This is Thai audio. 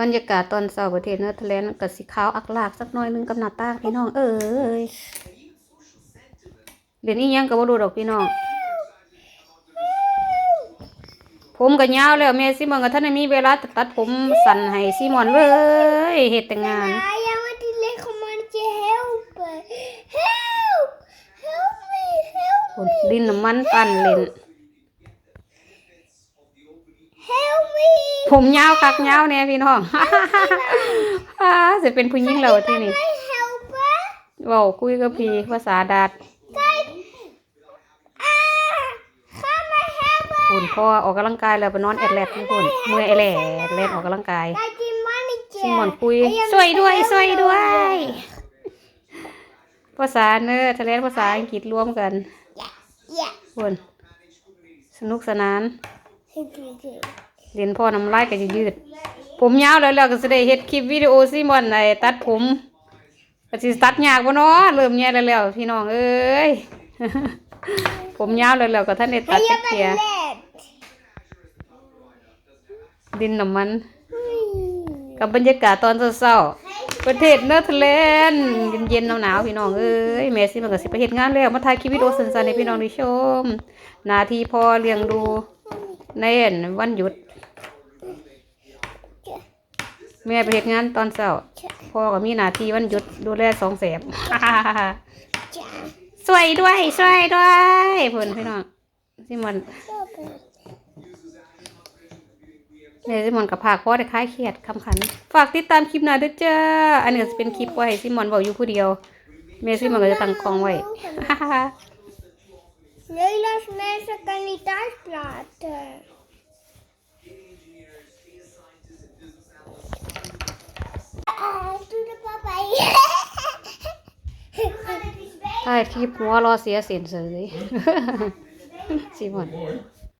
บรรยากาศตอนเช้าประเทศเนเธอร์แลนด์ก็สิขาวอักลากสักหน่อยหนึงกับหน้าต่างพี่น้องเอ้ยเดี๋ยวนี้ยังก็บ่รู้ดอกพี่น้อง ผมก็ยาวแล้วแม่ซิมอนก็ท่านได้มีเวลาตัดผมสั้นให้ซิมอนเลยเฮ็ดแต่งาน I want to lick someone to help. Help! Help me! Help คนดินน้ำมันปั่นเล่น ผมยาวคักยาวเนี่ยพี่น้องอ่าจะเป็นผู้หญิงแล้วที่นี่ My helper? เว้าคุยกับพี่ภาษาดาด Guys! Ah! Come my helper! คุณพ่อออกกำลังกายแล้วไปนอนแอดแลดนี่คุณเมื่อยแอดแลดแอดแลดออกกำลังกาย I did manager. ซิมอนคุยช่วยด้วยช่วยด้วย ภาษาเนอร์ทะเลภาษาอังกฤษรวมกัน Yeah. คุณสนุกสนาน Yeah. เรียนพ่อน้ำลายก็จะยืด ผมยาวแล้วแล้วก็จะได้เฮ็ดคลิปวิดีโอซิมอนไอ้ตัดผมก็สิตัดยากบ่เนาะเริ่มแย่แล้วแล้วพี่น้องเอ้ยผมยาวแล้วแล้วก็ท่านได้ตัด I จัก have เทีย a leg. ดินน้ำมัน กับบรรยากาศตอนเช้าๆประเทศเนเธอร์แลนด์เย็นๆหนาวๆพี่น้องเอ้ยแม่สิมันก็สิไปเฮ็ดงานแล้วมาถ่ายคลิปวิดีโอสั้นๆให้พี่น้องได้ชมหน้าที่พอเลี้ยงดูในวันหยุด แม่ไปเฮ็ดงานตอนเช้าพ่อก็มีหน้าที่วันหยุดดูแลสองแสบสวยด้วยสวยด้วยเพิ่นพี่น้องสิมันแม่สิมอนกับภาคพ่อได้คลายเครียดคำขัน ฝากติดตามคลิปหน้าด้วยจ้าอันนี้ก็จะเป็นคลิปไว้ให้ซิมอนเว้าอยู่ผู้เดียวแม่ซิมอนก็จะตั้งกล้องไว้ Leylas mesa kandidaatplaten. Ah, ถ่ายคลิปหัวรอเสียเสียนเสยซิมอน